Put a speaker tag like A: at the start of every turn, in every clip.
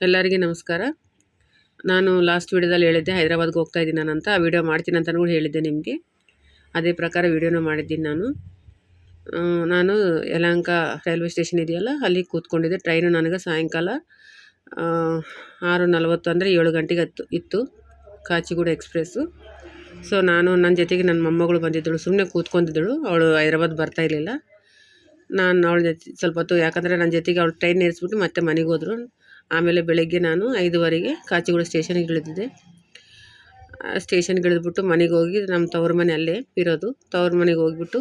A: ಎಲ್ಲರಿಗೆ ನಮಸ್ಕಾರ. ನಾನು ಲಾಸ್ಟ್ ವೀಡಿಯೋದಲ್ಲಿ ಹೇಳಿದ್ದೆ, ಹೈದರಾಬಾದ್ಗೆ ಹೋಗ್ತಾ ಇದ್ದೀನಿ ನಾನು ಅಂತ ಆ ವೀಡಿಯೋ ಮಾಡ್ತೀನಿ ಅಂತ ಕೂಡ ಹೇಳಿದ್ದೆ ನಿಮಗೆ. ಅದೇ ಪ್ರಕಾರ ವೀಡಿಯೋನ ಮಾಡಿದ್ದೀನಿ ನಾನು. ನಾನು ಯಲಹಂಕ ರೈಲ್ವೆ ಸ್ಟೇಷನ್ ಇದೆಯಲ್ಲ, ಅಲ್ಲಿ ಕೂತ್ಕೊಂಡಿದ್ದೆ. ಟ್ರೈನು ನನಗೆ ಸಾಯಂಕಾಲ ಆರು ನಲವತ್ತು ಅಂದರೆ ಏಳು ಗಂಟೆಗೆ ಹತ್ತು, ಇತ್ತು, ಕಾಚಿಗೂಡ ಎಕ್ಸ್ಪ್ರೆಸ್ಸು. ಸೊ, ನಾನು ನನ್ನ ಜೊತೆಗೆ ನನ್ನ ಮೊಮ್ಮಗಳು ಬಂದಿದ್ದಳು ಸುಮ್ಮನೆ ಕೂತ್ಕೊಂಡಿದ್ದಳು. ಅವಳು ಹೈದರಾಬಾದ್ ಬರ್ತಾ ಇರಲಿಲ್ಲ. ನಾನು ಅವಳ ಜೊತೆ ಸ್ವಲ್ಪ ಹೊತ್ತು, ಯಾಕಂದರೆ ನನ್ನ ಜೊತೆಗೆ ಅವಳು ಟ್ರೈನ್ ಏರಿಸ್ಬಿಟ್ಟು ಮತ್ತೆ ಮನೆಗೆ ಹೋದ್ರು. ಆಮೇಲೆ ಬೆಳಗ್ಗೆ ನಾನು ಐದುವರೆಗೆ ಕಾಚಿಗೂಡ ಸ್ಟೇಷನ್ಗೆ ಇಳಿದಿದ್ದೆ. ಸ್ಟೇಷನ್ಗೆ ಇಳಿದ್ಬಿಟ್ಟು ಮನೆಗೆ ಹೋಗಿ ನಮ್ಮ ತವ್ರ ಮನೆ ಅಲ್ಲೇ ಇರೋದು. ತವ್ರ ಮನೆಗೆ ಹೋಗ್ಬಿಟ್ಟು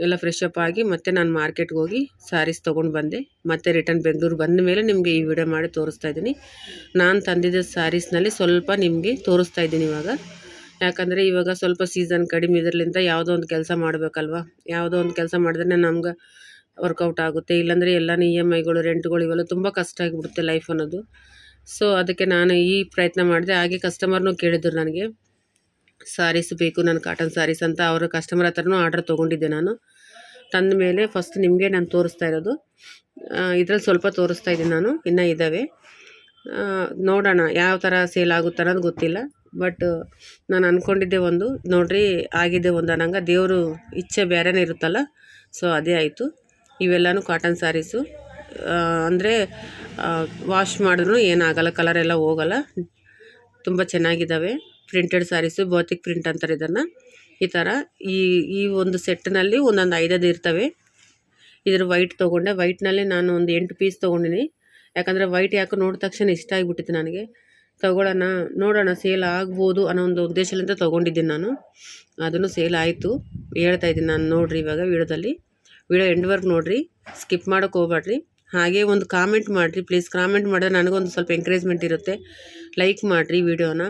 A: ಎಲ್ಲ ಫ್ರೆಶ್ ಅಪ್ ಆಗಿ ಮತ್ತೆ ನಾನು ಮಾರ್ಕೆಟ್ಗೆ ಹೋಗಿ ಸ್ಯಾರೀಸ್ ತೊಗೊಂಡು ಬಂದೆ. ಮತ್ತೆ ರಿಟರ್ನ್ ಬೆಂಗಳೂರು ಬಂದ ಮೇಲೆ ನಿಮಗೆ ಈ ವಿಡಿಯೋ ಮಾಡಿ ತೋರಿಸ್ತಾ ಇದ್ದೀನಿ. ನಾನು ತಂದಿದ್ದ ಸ್ಯಾರೀಸ್ನಲ್ಲಿ ಸ್ವಲ್ಪ ನಿಮಗೆ ತೋರಿಸ್ತಾ ಇದ್ದೀನಿ ಇವಾಗ. ಯಾಕಂದರೆ ಇವಾಗ ಸ್ವಲ್ಪ ಸೀಸನ್ ಕಡಿಮೆ ಇದರಲ್ಲಿಂದ ಯಾವುದೋ ಒಂದು ಕೆಲಸ ಮಾಡಬೇಕಲ್ವ? ಯಾವುದೋ ಒಂದು ಕೆಲಸ ಮಾಡಿದ್ರೆ ನಮ್ಗೆ ವರ್ಕೌಟ್ ಆಗುತ್ತೆ. ಇಲ್ಲಾಂದರೆ ಎಲ್ಲನೂ ಇ ಎಂ ಐಗಳು ರೆಂಟ್ಗಳು ಇವೆಲ್ಲ ತುಂಬ ಕಷ್ಟ ಆಗಿಬಿಡುತ್ತೆ ಲೈಫ್ ಅನ್ನೋದು. ಸೊ ಅದಕ್ಕೆ ನಾನು ಈ ಪ್ರಯತ್ನ ಮಾಡಿದೆ. ಹಾಗೆ ಕಸ್ಟಮರ್ನೂ ಕೇಳಿದ್ರು ನನಗೆ. ಸಾರೀಸ್ ಬೇಕು, ನಾನು ಕಾಟನ್ ಸಾರೀಸ್ ಅಂತ ಅವರ ಕಸ್ಟಮರ್ ಹತ್ರನೂ ಆರ್ಡರ್ ತೊಗೊಂಡಿದ್ದೆ ನಾನು. ತಂದ ಮೇಲೆ ಫಸ್ಟ್ ನಿಮಗೆ ನಾನು ತೋರಿಸ್ತಾ ಇರೋದು. ಇದರಲ್ಲಿ ಸ್ವಲ್ಪ ತೋರಿಸ್ತಾ ಇದ್ದೀನಿ ನಾನು. ಇನ್ನೂ ಇದ್ದಾವೆ ನೋಡೋಣ ಯಾವ ಥರ ಸೇಲ್ ಆಗುತ್ತೆ ಅನ್ನೋದು ಗೊತ್ತಿಲ್ಲ. ಬಟ್ ನಾನು ಅಂದ್ಕೊಂಡಿದ್ದೆ ಒಂದು. ನೋಡ್ರಿ, ಆಗಿದೆ ಒಂದು ಅನ್ನಂಗೆ ದೇವರು ಇಚ್ಛೆ ಬೇರೆನೇ ಇರುತ್ತಲ್ಲ. ಸೊ ಅದೇ ಆಯಿತು. ಇವೆಲ್ಲನೂ ಕಾಟನ್ ಸ್ಯಾರೀಸು ಅಂದರೆ ವಾಶ್ ಮಾಡಿದ್ರು ಏನಾಗಲ್ಲ ಕಲರ್ ಎಲ್ಲ ಹೋಗಲ್ಲ. ತುಂಬ ಚೆನ್ನಾಗಿದ್ದಾವೆ ಪ್ರಿಂಟೆಡ್ ಸ್ಯಾರೀಸು ಭೌತಿಕ್ ಪ್ರಿಂಟ್ ಅಂತಾರೆ ಇದನ್ನು. ಈ ಥರ ಈ ಈ ಒಂದು ಸೆಟ್ನಲ್ಲಿ ಒಂದೊಂದು ಐದದು ಇರ್ತವೆ. ಇದ್ರ ವೈಟ್ ತೊಗೊಂಡೆ. ವೈಟ್ನಲ್ಲಿ ನಾನು ಒಂದು ಎಂಟು ಪೀಸ್ ತೊಗೊಂಡಿನಿ. ಯಾಕಂದರೆ ವೈಟ್ ಯಾಕೆ ನೋಡಿದ ತಕ್ಷಣ ಇಷ್ಟ ಆಗಿಬಿಟ್ಟಿತ್ತು ನನಗೆ. ತೊಗೊಳ್ಳೋಣ, ನೋಡೋಣ ಸೇಲ್ ಆಗ್ಬೋದು ಅನ್ನೋ ಒಂದು ಉದ್ದೇಶದಿಂದ ತೊಗೊಂಡಿದ್ದೀನಿ ನಾನು. ಅದನ್ನು ಸೇಲ್ ಆಯಿತು. ಹೇಳ್ತಾ ಇದ್ದೀನಿ ನಾನು ನೋಡಿರಿ ಇವಾಗ ವಿಡಿಯೋದಲ್ಲಿ. ವಿಡಿಯೋ ಎಂಡ್ವರೆಗೆ ನೋಡಿರಿ, ಸ್ಕಿಪ್ ಮಾಡೋಕ್ಕೆ ಹೋಗ್ಬೇಡ್ರಿ ಹಾಗೆ ಒಂದು ಕಾಮೆಂಟ್ ಮಾಡಿರಿ ಪ್ಲೀಸ್ ಕಾಮೆಂಟ್ ಮಾಡಿದ್ರೆ ನನಗೊಂದು ಸ್ವಲ್ಪ ಎಂಕರೇಜ್ಮೆಂಟ್ ಇರುತ್ತೆ. ಲೈಕ್ ಮಾಡಿರಿ ವಿಡಿಯೋನ.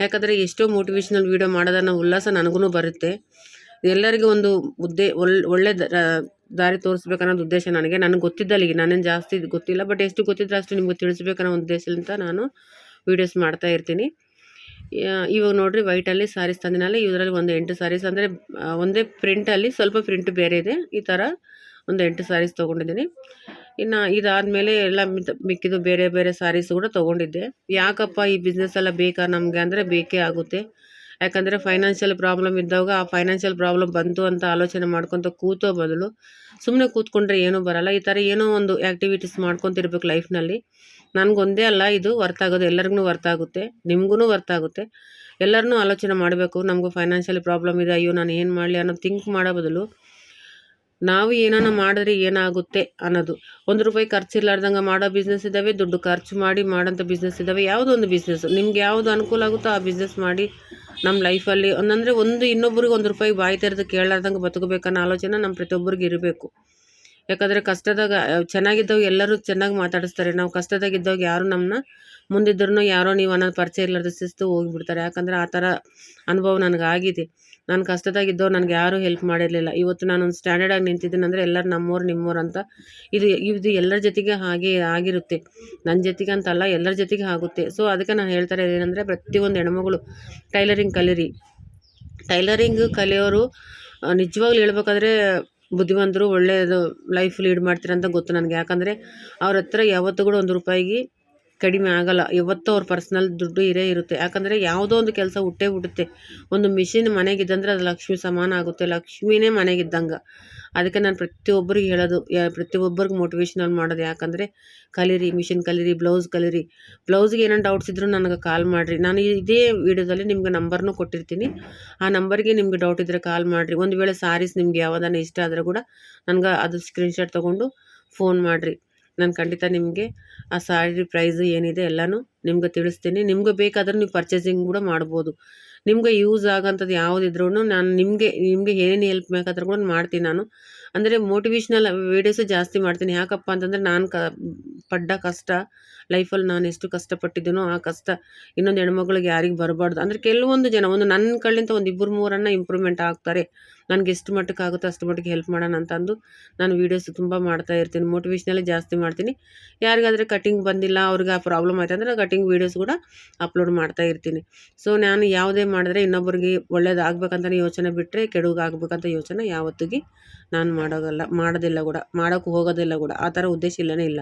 A: ಯಾಕಂದರೆ ಎಷ್ಟೋ ಮೋಟಿವೇಶ್ನಲ್ ವೀಡಿಯೋ ಮಾಡೋದನ್ನ ಉಲ್ಲಾಸ ನನಗೂ ಬರುತ್ತೆ. ಎಲ್ಲರಿಗೂ ಒಂದು ಉದ್ದೇ ಒಳ್ಳೆ ದಾರಿ ತೋರಿಸ್ಬೇಕನ್ನೋದು ಉದ್ದೇಶ ನನಗೆ. ನನಗೆ ಗೊತ್ತಿದ್ದಲ್ಲಿಗೆ ನಾನೇನು ಜಾಸ್ತಿ ಗೊತ್ತಿಲ್ಲ ಬಟ್ ಎಷ್ಟು ಗೊತ್ತಿದ್ರೆ ಅಷ್ಟು ನಿಮ್ಗೆ ತಿಳಿಸ್ಬೇಕನ್ನೋ ಉದ್ದೇಶದಿಂದ ನಾನು ವೀಡಿಯೋಸ್ ಮಾಡ್ತಾ ಇರ್ತೀನಿ. ಇವಾಗ ನೋಡ್ರಿ ವೈಟಲ್ಲಿ ಸ್ಯಾರೀಸ್ ತಂದಿನಲ್ಲ, ಇದರಲ್ಲಿ ಒಂದು ಎಂಟು ಸ್ಯಾರೀಸ್ ಅಂದರೆ ಒಂದೇ ಪ್ರಿಂಟಲ್ಲಿ ಸ್ವಲ್ಪ ಪ್ರಿಂಟ್ ಬೇರೆ ಇದೆ. ಈ ಥರ ಒಂದು ಎಂಟು ಸ್ಯಾರೀಸ್ ತೊಗೊಂಡಿದ್ದೀನಿ. ಇನ್ನು ಇದಾದಮೇಲೆ ಎಲ್ಲ ಮಿಕ್ಕಿದ್ದು ಬೇರೆ ಬೇರೆ ಸ್ಯಾರೀಸ್ ಕೂಡ ತೊಗೊಂಡಿದ್ದೆ. ಯಾಕಪ್ಪ ಈ ಬಿಸ್ನೆಸ್ ಎಲ್ಲ ಬೇಕಾ ನಮಗೆ ಅಂದರೆ ಬೇಕೇ ಆಗುತ್ತೆ. ಯಾಕಂದರೆ ಫೈನಾನ್ಷಿಯಲ್ ಪ್ರಾಬ್ಲಮ್ ಇದ್ದಾಗ ಆ ಫೈನಾನ್ಷಿಯಲ್ ಪ್ರಾಬ್ಲಮ್ ಬಂತು ಅಂತ ಆಲೋಚನೆ ಮಾಡ್ಕೊತ ಕೂತೋ ಬದಲು ಸುಮ್ಮನೆ ಕೂತ್ಕೊಂಡ್ರೆ ಏನೂ ಬರಲ್ಲ. ಈ ಥರ ಏನೋ ಒಂದು ಆ್ಯಕ್ಟಿವಿಟೀಸ್ ಮಾಡ್ಕೊತಿರ್ಬೇಕು ಲೈಫ್ನಲ್ಲಿ ನನಗೊಂದೇ ಅಲ್ಲ, ಇದು ಆಗೋದು. ಎಲ್ಲರಿಗೂ ಆಗುತ್ತೆ. ನಿಮಗೂ ಆಗುತ್ತೆ. ಎಲ್ಲರನ್ನೂ ಆಲೋಚನೆ ಮಾಡಬೇಕು. ನಮಗೂ ಫೈನಾನ್ಷಿಯಲ್ ಪ್ರಾಬ್ಲಮ್ ಇದೆ. ಅಯ್ಯೋ, ನಾನು ಏನು ಮಾಡಲಿ ಅನ್ನೋದು ಥಿಂಕ್ ಮಾಡೋ ಬದಲು ನಾವು ಏನಾನ ಮಾಡಿದ್ರೆ ಏನಾಗುತ್ತೆ ಅನ್ನೋದು. ಒಂದು ರೂಪಾಯಿ ಖರ್ಚಿರ್ಲಾರ್ದಂಗೆ ಮಾಡೋ ಬಿಸ್ನೆಸ್ ಇದ್ದಾವೆ ದುಡ್ಡು ಖರ್ಚು ಮಾಡಿ ಮಾಡೋಂಥ ಬಿಸ್ನೆಸ್ ಇದ್ದಾವೆ ಯಾವುದೋ ಒಂದು ಬಿಸ್ನೆಸ್ ನಿಮ್ಗೆ ಯಾವುದು ಅನುಕೂಲ ಆಗುತ್ತೋ ಆ ಬಿಸ್ನೆಸ್ ಮಾಡಿ ನಮ್ಮ ಲೈಫಲ್ಲಿ ಒಂದಂದರೆ ಒಂದು ಇನ್ನೊಬ್ರಿಗೆ ಒಂದು ರೂಪಾಯಿ ಬಾಯಿ ತೆರೆದು ಕೇಳಾರ್ದಂಗೆ ಬದುಕಬೇಕನ್ನೋ ಆಲೋಚನೆ ನಮ್ಮ ಪ್ರತಿಯೊಬ್ಬರಿಗೆ ಇರಬೇಕು. ಯಾಕಂದರೆ ಕಷ್ಟದಾಗ ಚೆನ್ನಾಗಿದ್ದವ್ ಎಲ್ಲರೂ ಚೆನ್ನಾಗಿ ಮಾತಾಡಿಸ್ತಾರೆ. ನಾವು ಕಷ್ಟದಾಗಿದ್ದವಾಗ ಯಾರು ನಮ್ಮನ್ನ ಮುಂದಿದ್ರೂ ಯಾರೋ ನೀವು ಅನ್ನೋದು ಪರಿಚಯ ಇಲ್ಲದ ಶಿಸ್ತು ಹೋಗಿಬಿಡ್ತಾರೆ. ಯಾಕಂದರೆ ಆ ಥರ ಅನುಭವ ನನಗೆ ಆಗಿದೆ ನಾನು ಕಷ್ಟದಾಗಿದ್ದವ್ರು ನನಗೆ ಯಾರೂ ಹೆಲ್ಪ್ ಮಾಡಿರಲಿಲ್ಲ. ಇವತ್ತು ನಾನು ಒಂದು ಸ್ಟ್ಯಾಂಡರ್ಡಾಗಿ ನಿಂತಿದ್ದೀನಿ ಅಂದರೆ ಎಲ್ಲರೂ ನಿಮ್ಮೋರು ನಿಮ್ಮವ್ರು ಅಂತ. ಇದು ಇದು ಎಲ್ಲರ ಜೊತೆಗೆ ಹಾಗೆ ಆಗಿರುತ್ತೆ. ನನ್ನ ಜೊತೆಗೆ ಅಂತಲ್ಲ, ಎಲ್ಲರ ಜೊತೆಗೆ ಆಗುತ್ತೆ. ಸೊ ಅದಕ್ಕೆ ನಾನು ಹೇಳ್ತಾರೆ ಏನಂದರೆ ಪ್ರತಿಯೊಂದು ಹೆಣ್ಮಗಳು ಟೈಲರಿಂಗ್ ಕಲೀರಿ. ಟೈಲರಿಂಗ್ ಕಲಿಯೋರು ನಿಜವಾಗ್ಲೂ ಹೇಳ್ಬೇಕಾದ್ರೆ ಬುದ್ಧಿವಂತರು ಒಳ್ಳೆಯದು ಲೈಫ್ ಲೀಡ್ ಮಾಡ್ತೀರಂತ ಗೊತ್ತು ನನಗೆ. ಯಾಕಂದರೆ ಅವ್ರ ಹತ್ರ ಯಾವತ್ತೂ ಕೂಡ ಒಂದು ರೂಪಾಯಿಗೆ ಕಡಿಮೆ ಆಗಲ್ಲ. ಇವತ್ತು ಅವ್ರ ಪರ್ಸ್ನಲ್ ದುಡ್ಡು ಇರೇ ಇರುತ್ತೆ. ಯಾಕಂದರೆ ಯಾವುದೋ ಒಂದು ಕೆಲಸ ಹುಟ್ಟೇ ಹುಟ್ಟುತ್ತೆ. ಒಂದು ಮಿಷಿನ್ ಮನೆಗಿದ್ದಂದ್ರೆ ಅದು ಲಕ್ಷ್ಮಿ ಸಮಾನ ಆಗುತ್ತೆ. ಲಕ್ಷ್ಮಿನೇ ಮನೆಗಿದ್ದಂಗೆ. ಅದಕ್ಕೆ ನಾನು ಪ್ರತಿಯೊಬ್ಬರಿಗೆ ಹೇಳೋದು ಪ್ರತಿಯೊಬ್ಬರಿಗೆ ಮೋಟಿವೇಶ್ನಲ್ ಮಾಡೋದು ಯಾಕಂದರೆ ಕಲೀರಿ ಮಿಷಿನ್ ಕಲೀರಿ ಬ್ಲೌಸ್ ಕಲೀರಿ. ಬ್ಲೌಸ್ಗೆ ಏನೇನು ಡೌಟ್ಸ್ ಇದ್ದರೂ ನನಗೆ ಕಾಲ್ ಮಾಡಿರಿ. ನಾನು ಇದೇ ವಿಡಿಯೋದಲ್ಲಿ ನಿಮ್ಗೆ ನಂಬರ್ನೂ ಕೊಟ್ಟಿರ್ತೀನಿ. ಆ ನಂಬರ್ಗೆ ನಿಮ್ಗೆ ಡೌಟ್ ಇದ್ದರೆ ಕಾಲ್ ಮಾಡಿರಿ. ಒಂದು ವೇಳೆ ಸಾರೀಸ್ ನಿಮ್ಗೆ ಯಾವ್ದಾನ ಇಷ್ಟ ಆದರೆ ಕೂಡ ನನಗೆ ಅದು ಸ್ಕ್ರೀನ್ಶಾಟ್ ತೊಗೊಂಡು ಫೋನ್ ಮಾಡಿರಿ. ನಾನು ಖಂಡಿತ ನಿಮಗೆ ಆ ಸಾರಿ ಪ್ರೈಸು ಏನಿದೆ ಎಲ್ಲನೂ ನಿಮ್ಗೆ ತಿಳಿಸ್ತೀನಿ. ನಿಮ್ಗೆ ಬೇಕಾದ್ರೆ ನೀವು ಪರ್ಚೇಸಿಂಗ್ ಕೂಡ ಮಾಡ್ಬೋದು. ನಿಮಗೆ ಯೂಸ್ ಆಗೋಂಥದ್ದು ಯಾವುದಿದ್ರೂ ನಾನು ನಿಮಗೆ ನಿಮಗೆ ಏನೇನು ಹೆಲ್ಪ್ ಬೇಕಾದ್ರೂ ಕೂಡ ಮಾಡ್ತೀನಿ ನಾನು. ಅಂದರೆ ಮೋಟಿವೇಶ್ನಲ್ ವೀಡಿಯೋಸು ಜಾಸ್ತಿ ಮಾಡ್ತೀನಿ. ಯಾಕಪ್ಪ ಅಂತಂದರೆ ನಾನು ಕ, ಪಡ್ಡ ಕಷ್ಟ ಲೈಫಲ್ಲಿ ನಾನು ಎಷ್ಟು ಕಷ್ಟಪಟ್ಟಿದ್ದೀನೋ ಆ ಕಷ್ಟ ಇನ್ನೊಂದು ಹೆಣ್ಮಕ್ಳಿಗೆ ಯಾರಿಗೆ ಬರಬಾರ್ದು. ಅಂದರೆ ಕೆಲವೊಂದು ಜನ, ಒಂದು ನನ್ನ ಕಳ್ಳಿಂದ ಒಂದು ಇಬ್ಬರು ಮೂರನ್ನ ಇಂಪ್ರೂವ್ಮೆಂಟ್ ಆಗ್ತಾರೆ. ನನಗೆ ಎಷ್ಟು ಮಟ್ಟಕ್ಕೆ ಆಗುತ್ತೋ ಅಷ್ಟು ಮಟ್ಟಿಗೆ ಹೆಲ್ಪ್ ಮಾಡೋಣ ಅಂತಂದು ನಾನು ವೀಡಿಯೋಸ್ ತುಂಬ ಮಾಡ್ತಾ ಇರ್ತೀನಿ. ಮೋಟಿವೇಶ್ನಲ್ಲೇ ಜಾಸ್ತಿ ಮಾಡ್ತೀನಿ. ಯಾರಿಗಾದರೆ ಕಟಿಂಗ್ ಬಂದಿಲ್ಲ, ಅವ್ರಿಗೆ ಆ ಪ್ರಾಬ್ಲಮ್ ಆಯ್ತು ಅಂದರೆ ಕಟಿಂಗ್ ವೀಡಿಯೋಸ್ ಕೂಡ ಅಪ್ಲೋಡ್ ಮಾಡ್ತಾ ಇರ್ತೀನಿ. ಸೊ ನಾನು ಯಾವುದೇ ಮಾಡಿದ್ರೆ ಇನ್ನೊಬ್ಬರಿಗೆ ಒಳ್ಳೇದಾಗಬೇಕಂತಲೇ ಯೋಚನೆ ಬಿಟ್ಟರೆ ಕೆಡುಗಾಗಬೇಕಂತ ಯೋಚನೆ ಯಾವತ್ತಿಗೆ ನಾನು ಮಾಡೋಗಲ್ಲ, ಮಾಡೋದಿಲ್ಲ ಕೂಡ, ಮಾಡೋಕ್ಕೆ ಹೋಗೋದಿಲ್ಲ ಕೂಡ. ಆ ಥರ ಉದ್ದೇಶ ಇಲ್ಲನೇ ಇಲ್ಲ.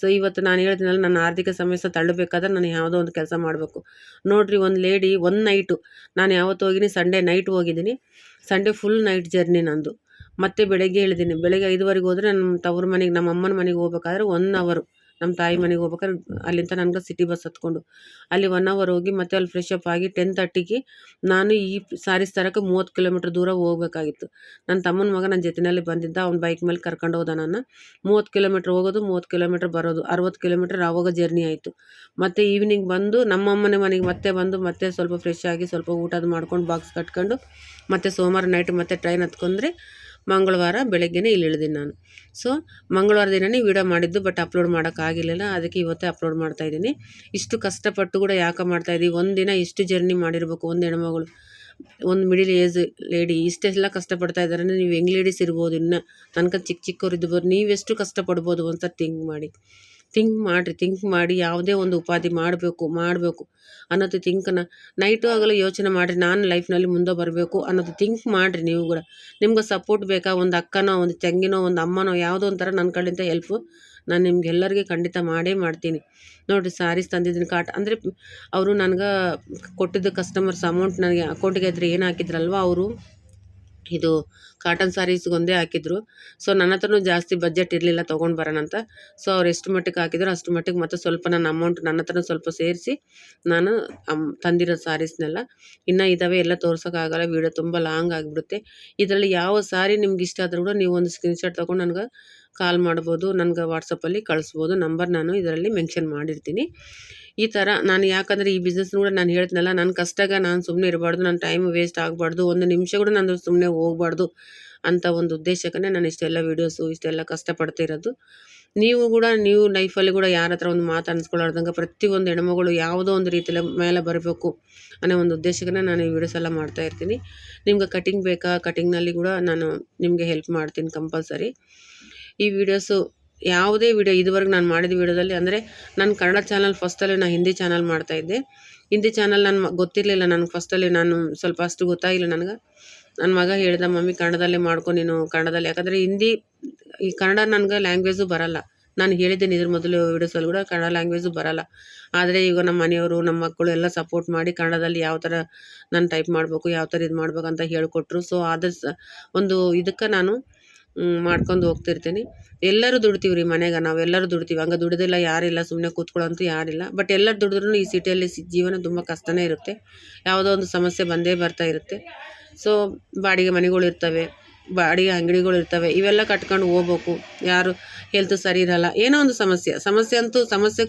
A: ಸೊ ಇವತ್ತು ನಾನು ಹೇಳ್ತೀನಲ್ಲ, ನನ್ನ ಆರ್ಥಿಕ ಸಮಸ್ಯೆ ತಳ್ಳಬೇಕಾದ್ರೆ ನಾನು ಯಾವುದೋ ಒಂದು ಕೆಲಸ ಮಾಡಬೇಕು. ನೋಡಿರಿ, ಒಂದು ಲೇಡಿ ಒನ್ ನೈಟು ನಾನು ಯಾವತ್ತು ಹೋಗಿನಿ ಸಂಡೇ ನೈಟ್ ಹೋಗಿದ್ದೀನಿ. ಸಂಡೇ ಫುಲ್ ನೈಟ್ ಜರ್ನಿ ನಂದು. ಮತ್ತೆ ಬೆಳಗ್ಗೆ ಹೇಳಿದ್ದೀನಿ, ಬೆಳಗ್ಗೆ ಐದುವರೆಗೆ ಹೋದರೆ ನಮ್ಮ ತವ್ರ ಮನೆಗೆ, ನಮ್ಮ ಅಮ್ಮನ ಮನೆಗೆ ಹೋಗ್ಬೇಕಾದ್ರೆ ಒನ್ ಅವರು ನಮ್ಮ ತಾಯಿ ಮನೆಗೆ ಹೋಗ್ಬೇಕಾದ್ರೆ ಅಲ್ಲಿಂದ ನನಗೆ ಸಿಟಿ ಬಸ್ ಹತ್ಕೊಂಡು. ಅಲ್ಲಿ ಒನ್ ಅವರ್ ಹೋಗಿ ಮತ್ತೆ ಅಲ್ಲಿ ಫ್ರೆಶ್ ಅಪ್ ಆಗಿ ಟೆನ್ ತರ್ಟಿಗೆ ನಾನು ಈ ಸಾರೀಸ್ ತರಕ್ಕೆ ಮೂವತ್ತು ಕಿಲೋಮೀಟ್ರ್ ದೂರ ಹೋಗ್ಬೇಕಾಗಿತ್ತು. ನನ್ನ ತಮ್ಮನ ಮಗ ನನ್ನ ಜೊತೆಯಲ್ಲಿ ಬಂದಿದ್ದ, ಅವ್ನ ಬೈಕ್ ಮೇಲೆ ಕರ್ಕೊಂಡು ಹೋದ ನಾನು ಮೂವತ್ತು ಕಿಲೋಮೀಟ್ರ್ ಹೋಗೋದು, ಮೂವತ್ತು ಕಿಲೋಮೀಟ್ರ್ ಬರೋದು, ಅರವತ್ತು ಕಿಲೋಮೀಟ್ರ್ ಆವಾಗ ಜರ್ನಿ ಆಯಿತು. ಮತ್ತು ಈವ್ನಿಂಗ್ ಬಂದು ನಮ್ಮಮ್ಮನ ಮನೆಗೆ ಮತ್ತೆ ಬಂದು ಮತ್ತೆ ಸ್ವಲ್ಪ ಫ್ರೆಶ್ ಆಗಿ ಸ್ವಲ್ಪ ಊಟದ ಮಾಡ್ಕೊಂಡು ಬಾಕ್ಸ್ ಕಟ್ಕೊಂಡು ಮತ್ತೆ ಸೋಮವಾರ ನೈಟ್ ಮತ್ತೆ ಟ್ರೈನ್ ಹತ್ಕೊಂಡ್ರೆ ಮಂಗಳವಾರ ಬೆಳಗ್ಗೆನೇ ಇಲ್ಲಿ ಇಳಿದೀನಿ ನಾನು. ಸೊ ಮಂಗಳವಾರ ದಿನವೇ ವೀಡಿಯೋ ಮಾಡಿದ್ದು ಬಟ್ ಅಪ್ಲೋಡ್ ಮಾಡೋಕ್ಕಾಗಿಲ್ಲ ಅದಕ್ಕೆ ಇವತ್ತೇ ಅಪ್ಲೋಡ್ ಮಾಡ್ತಾಯಿದ್ದೀನಿ ಇಷ್ಟು ಕಷ್ಟಪಟ್ಟು ಕೂಡ ಯಾಕೆ ಮಾಡ್ತಾಯಿದ್ದೀವಿ ಒಂದಿನ ಇಷ್ಟು ಜರ್ನಿ ಮಾಡಿರ್ಬೇಕು. ಒಂದು ಹೆಣ್ಮಗಳು, ಒಂದು ಮಿಡಿಲ್ ಏಜ್ ಲೇಡಿ ಇಷ್ಟೆಲ್ಲ ಕಷ್ಟಪಡ್ತಾ ಇದ್ದಾರೆ ನೀವು ಹೆಂಗ್ ಲೇಡೀಸ್ ಇರ್ಬೋದು. ಇನ್ನು ತನಕ ಚಿಕ್ಕ ಚಿಕ್ಕವ್ರು ಇದ್ಬೋದು ನೀವೆಷ್ಟು ಕಷ್ಟಪಡ್ಬೋದು ಅಂತ ಥಿಂಕ್ ಮಾಡಿ. ಥಿಂಕ್ ಮಾಡಿರಿ ಥಿಂಕ್ ಮಾಡಿ, ಯಾವುದೇ ಒಂದು ಉಪಾಧಿ ಮಾಡಬೇಕು ಮಾಡಬೇಕು ಅನ್ನೋದು ಥಿಂಕನ್ನು ನೈಟು ಆಗಲು ಯೋಚನೆ ಮಾಡಿರಿ, ನಾನು ಲೈಫ್ನಲ್ಲಿ ಮುಂದೆ ಬರಬೇಕು ಅನ್ನೋದು ಥಿಂಕ್ ಮಾಡಿರಿ ನೀವು ಕೂಡ. ನಿಮ್ಗೆ ಸಪೋರ್ಟ್ ಬೇಕಾ? ಒಂದು ಅಕ್ಕನೋ, ಒಂದು ತಂಗಿನೋ, ಒಂದು ಅಮ್ಮನೋ, ಯಾವುದೋ ಒಂಥರ ನನ್ನ ಕಡೆಯಿಂದ ಹೆಲ್ಪು ನಾನು ನಿಮ್ಗೆಲ್ಲರಿಗೆ ಖಂಡಿತ ಮಾಡೇ ಮಾಡ್ತೀನಿ. ನೋಡಿರಿ ಸ್ಯಾರೀಸ್ ತಂದಿದ್ದೀನಿ ಕಾಟ್ ಅಂದರೆ ಅವರು ನನಗೆ ಕೊಟ್ಟಿದ್ದ ಕಸ್ಟಮರ್ಸ್ ಅಮೌಂಟ್ ನನಗೆ ಅಕೌಂಟಿಗೆ ಇದ್ರೆ ಏನು ಹಾಕಿದ್ರಲ್ವ ಅವರು? ಇದು ಕಾಟನ್ ಸ್ಯಾರೀಸ್ಗೆ ಒಂದೇ ಹಾಕಿದ್ರು. ಸೊ ನನ್ನ ಹತ್ರನೂ ಜಾಸ್ತಿ ಬಜೆಟ್ ಇರಲಿಲ್ಲ, ತೊಗೊಂಡು ಬರೋಣ ಅಂತ. ಸೊ ಅವ್ರು ಎಷ್ಟು ಮಟ್ಟಿಗೆ ಹಾಕಿದ್ರು ಅಷ್ಟು ಮಟ್ಟಿಗೆ ಮತ್ತೆ ಸ್ವಲ್ಪ ನನ್ನ ಅಮೌಂಟ್ ನನ್ನ ಹತ್ರನೂ ಸ್ವಲ್ಪ ಸೇರಿಸಿ ನಾನು ತಂದಿರೋ ಸ್ಯಾರೀಸ್ನೆಲ್ಲ ಇನ್ನು ಇದ್ದಾವೆ ಎಲ್ಲ ತೋರ್ಸೋಕ್ಕಾಗಲ್ಲ ವೀಡಿಯೋ ತುಂಬ ಲಾಂಗ್ ಆಗಿಬಿಡುತ್ತೆ. ಇದರಲ್ಲಿ ಯಾವ ಸಾರಿ ನಿಮ್ಗೆ ಇಷ್ಟ ಆದರೂ ಕೂಡ ನೀವು ಒಂದು ಸ್ಕ್ರೀನ್ಶಾಟ್ ತೊಗೊಂಡು ನನಗೆ ಕಾಲ್ ಮಾಡ್ಬೋದು, ನನಗೆ ವಾಟ್ಸಪ್ಪಲ್ಲಿ ಕಳಿಸ್ಬೋದು ನಂಬರ್ ನಾನು ಇದರಲ್ಲಿ ಮೆನ್ಷನ್ ಮಾಡಿರ್ತೀನಿ. ಈ ಥರ ನಾನು ಯಾಕಂದರೆ ಈ ಬಿಸ್ನೆಸ್ ಕೂಡ ನಾನು ಹೇಳ್ತೀನಲ್ಲ ನನ್ನ ಕಷ್ಟಾಗ ನಾನು ಸುಮ್ಮನೆ ಇರಬಾರ್ದು ನನ್ನ ಟೈಮ್ ವೇಸ್ಟ್ ಆಗಬಾರ್ದು, ಒಂದು ನಿಮಿಷ ಕೂಡ ನಾನು ಸುಮ್ಮನೆ ಹೋಗ್ಬಾರ್ದು ಅಂತ ಒಂದು ಉದ್ದೇಶಕ್ಕೇ ನಾನು ಇಷ್ಟೆಲ್ಲ ವೀಡಿಯೋಸು ಇಷ್ಟೆಲ್ಲ ಕಷ್ಟಪಡ್ತಿರೋದು ನೀವು ಕೂಡ, ನೀವು ಲೈಫಲ್ಲಿ ಕೂಡ ಯಾರ ಹತ್ರ ಒಂದು ಮಾತು ಅನ್ಸ್ಕೊಳ್ಳಾರ್ದಂಗೆ ಪ್ರತಿಯೊಂದು ಹೆಣ್ಮಗಳು ಯಾವುದೋ ಒಂದು ರೀತಿಯಲ್ಲಿ ಮೇಲೆ ಬರಬೇಕು ಅನ್ನೋ ಒಂದು ಉದ್ದೇಶಕ್ಕೆ ನಾನು ಈ ವಿಡಿಯೋಸ್ ಎಲ್ಲ ಮಾಡ್ತಾ ಇರ್ತೀನಿ. ನಿಮ್ಗೆ ಕಟಿಂಗ್ ಬೇಕಾ? ಕಟಿಂಗ್ನಲ್ಲಿ ಕೂಡ ನಾನು ನಿಮಗೆ ಹೆಲ್ಪ್ ಮಾಡ್ತೀನಿ ಕಂಪಲ್ಸರಿ ಈ ವಿಡಿಯೋಸು ಯಾವುದೇ ವಿಡಿಯೋ ಇದುವರೆಗೆ ನಾನು ಮಾಡಿದ ವಿಡಿಯೋದಲ್ಲಿ ಅಂದರೆ ನನ್ನ ಕನ್ನಡ ಚಾನಲ್ ಫಸ್ಟಲ್ಲಿ ನಾನು ಹಿಂದಿ ಚಾನಲ್ ಮಾಡ್ತಾಯಿದ್ದೆ ಹಿಂದಿ ಚಾನಲ್ ನನ್ನ ಗೊತ್ತಿರಲಿಲ್ಲ ನನಗೆ ಫಸ್ಟಲ್ಲಿ ನಾನು ಸ್ವಲ್ಪ ಅಷ್ಟು ಗೊತ್ತಾಗಿಲ್ಲ ನನಗೆ. ನನ್ನ ಮಗ ಹೇಳಿದ, ಮಮ್ಮಿ, ಕನ್ನಡದಲ್ಲೇ ಮಾಡ್ಕೊ ನೀನು, ಕನ್ನಡದಲ್ಲಿ. ಯಾಕಂದರೆ ಹಿಂದಿ, ಈ ಕನ್ನಡ ನನಗೆ ಲ್ಯಾಂಗ್ವೇಜು ಬರಲ್ಲ. ನಾನು ಹೇಳಿದ್ದೀನಿ ಇದ್ರ ಮೊದಲು ವಿಡಿಯೋಸಲ್ಲಿ ಕೂಡ ಕನ್ನಡ ಲ್ಯಾಂಗ್ವೇಜು ಬರಲ್ಲ. ಆದರೆ ಈಗ ನಮ್ಮ ಮನೆಯವರು ನಮ್ಮ ಮಕ್ಕಳು ಎಲ್ಲ ಸಪೋರ್ಟ್ ಮಾಡಿ ಕನ್ನಡದಲ್ಲಿ ಯಾವ ಥರ ನಾನು ಟೈಪ್ ಮಾಡಬೇಕು, ಯಾವ ಥರ ಇದು ಮಾಡ್ಬೇಕು ಅಂತ ಹೇಳಿಕೊಟ್ರು. ಸೊ ಆದ ಒಂದು ಇದಕ್ಕೆ ನಾನು ಮಾಡ್ಕೊಂಡು ಹೋಗ್ತಿರ್ತೀನಿ. ಎಲ್ಲರೂ ದುಡ್ತೀವಿ ರೀ ಮನೆಗೆ, ನಾವೆಲ್ಲರೂ ದುಡ್ತೀವಿ. ಹಂಗೆ ದುಡ್ದಿಲ್ಲ, ಯಾರಿಲ್ಲ ಸುಮ್ಮನೆ ಕೂತ್ಕೊಳ್ಳೋಂತೂ ಯಾರಿಲ್ಲ. ಬಟ್ ಎಲ್ಲರೂ ದುಡಿದ್ರೂ ಈ ಸಿಟಿಯಲ್ಲಿ ಜೀವನ ತುಂಬ ಕಷ್ಟನೇ ಇರುತ್ತೆ. ಯಾವುದೋ ಒಂದು ಸಮಸ್ಯೆ ಬಂದೇ ಬರ್ತಾ ಇರುತ್ತೆ. ಸೊ ಬಾಡಿಗೆ ಮನೆಗಳು ಇರ್ತವೆ ಬಾಡಿಗೆ ಅಂಗಡಿಗಳು ಇರ್ತವೆ, ಇವೆಲ್ಲ ಕಟ್ಕೊಂಡು ಹೋಗ್ಬೇಕು. ಯಾರು ಹೆಲ್ತ್ ಸರಿ ಇರಲ್ಲ. ಏನೋ ಒಂದು ಸಮಸ್ಯೆ. ಸಮಸ್ಯೆ ಅಂತೂ ಸಮಸ್ಯೆ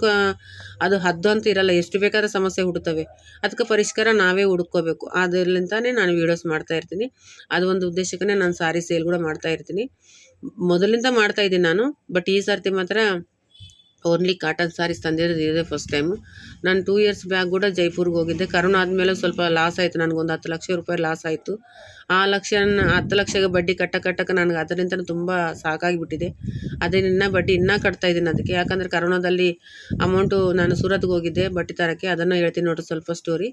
A: ಅದು ಹದ್ದು ಅಂತ ಇರಲ್ಲ. ಎಷ್ಟು ಬೇಕಾದ್ರೆ ಸಮಸ್ಯೆ ಹುಡ್ತವೆ ಅದಕ್ಕೆ ಪರಿಷ್ಕಾರ ನಾವೇ ಹುಡುಕೋಬೇಕು. ಅದರಿಂದನೇ ನಾನು ವೀಡಿಯೋಸ್ ಮಾಡ್ತಾ ಇರ್ತೀನಿ. ಅದು ಒಂದು ಉದ್ದೇಶಕ್ಕೇ ನಾನು ಸಾರಿ ಸೇಲ್ ಕೂಡ ಮಾಡ್ತಾ ಇರ್ತೀನಿ. ಮೊದಲಿಂದ ಮಾಡ್ತಾ ಇದ್ದೀನಿ ನಾನು. ಬಟ್ ಈ ಸರ್ತಿ ಮಾತ್ರ ಓನ್ಲಿ ಕಾಟನ್ ಸ್ಯಾರೀಸ್ ತಂದಿರೋದು ಇದೇ ಫಸ್ಟ್ ಟೈಮು ನಾನು ಟೂ ಇಯರ್ಸ್ ಬ್ಯಾಗ್ ಕೂಡ ಜೈಪುರ್ಗೆ ಹೋಗಿದ್ದೆ. ಕರೋನ ಆದಮೇಲೆ ಸ್ವಲ್ಪ ಲಾಸ್ ಆಯಿತು. ನನಗೊಂದು ಹತ್ತು ಲಕ್ಷ ರೂಪಾಯಿ ಲಾಸ್ ಆಯಿತು. ಆ ಲಕ್ಷ ಹತ್ತು ಲಕ್ಷಕ್ಕೆ ಬಡ್ಡಿ ಕಟ್ಟ ಕಟ್ಟಕ್ಕೆ ನನಗೆ ಅದರಿಂದ ತುಂಬ ಸಾಕಾಗಿಬಿಟ್ಟಿದೆ. ಅದೇ ಇನ್ನೂ ಬಡ್ಡಿ ಇನ್ನೂ ಕಟ್ತಾಯಿದ್ದೀನಿ ಅದಕ್ಕೆ. ಯಾಕಂದರೆ ಕರೋನಾದಲ್ಲಿ ಅಮೌಂಟು ನಾನು ಸೂರತ್ಗೆ ಹೋಗಿದ್ದೆ ಬಟ್ಟೆ ತರೋಕ್ಕೆ. ಅದನ್ನು ಹೇಳ್ತೀನಿ ನೋಡಿ ಸ್ವಲ್ಪ ಸ್ಟೋರಿ